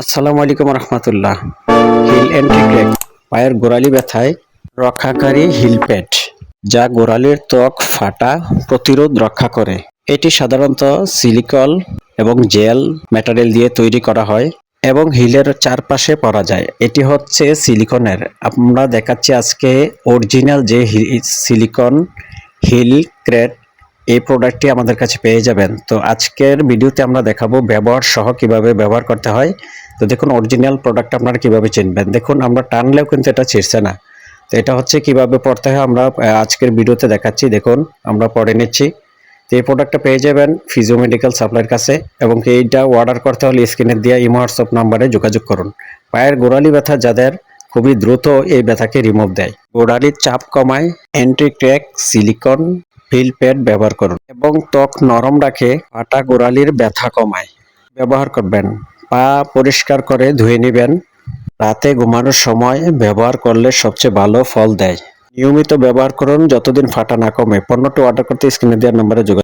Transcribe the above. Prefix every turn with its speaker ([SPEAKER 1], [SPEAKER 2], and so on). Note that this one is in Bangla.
[SPEAKER 1] আসসালামু আলাইকুম রহমতুল্লাহ। হিল অ্যান্টিক্রেক পায়ের গোড়ালি ব্যথায় রক্ষাকারী হিল প্যাড, যা গোড়ালির ত্বক ফাটা প্রতিরোধ রক্ষা করে। এটি সাধারণত সিলিকল এবং জেল ম্যাটেরিয়াল দিয়ে তৈরি করা হয় এবং হিলের চারপাশে পরা যায়। এটি হচ্ছে সিলিকনের। আমরা দেখাচ্ছি আজকে অরিজিনাল যে সিলিকন হিল ক্রেট এই প্রোডাক্টটি আমাদের কাছে পেয়ে যাবেন। তো আজকের ভিডিওতে আমরা দেখাবো ব্যবহার সহ কীভাবে ব্যবহার করতে হয়। তো দেখুন অরিজিনাল প্রোডাক্ট আপনারা কীভাবে চিনবেন? দেখুন, আমরা টানলেও কিন্তু এটা ছিঁড়ছে না। তো এটা হচ্ছে কীভাবে পড়তে হয় আমরা আজকের ভিডিওতে দেখাচ্ছি। দেখুন, আমরা পড়ে নিচ্ছি। তো এই প্রোডাক্টটা পেয়ে যাবেন ফিজিও মেডিকেল সাপ্লাইয়ের কাছে এবং এইটা অর্ডার করতে হলে স্ক্রিনে দেওয়া ইমো হোয়াটসঅ্যাপ নাম্বারে যোগাযোগ করুন। পায়ের গোড়ালি ব্যথা যাদের খুবই দ্রুত এই ব্যথাকে রিমুভ দেয়। গোড়ালির চাপ কমায় anti crack silicone heel pad ব্যবহার করুন এবং ত্বক নরম রাখে, পাটা গোড়ালির ব্যথা কমায়। ব্যবহার করবেন। পা পরিষ্কার করে ধুয়ে নেবেন। রাতে ঘুমানোর সময় ব্যবহার করলে সবচেয়ে ভালো ফল দেয়। নিয়মিত ব্যবহার করুন, যতদিন ফাটা না কমে। পণ্যটি অর্ডার করতে স্ক্রিনে দেওয়ার নম্বরে যোগাযোগ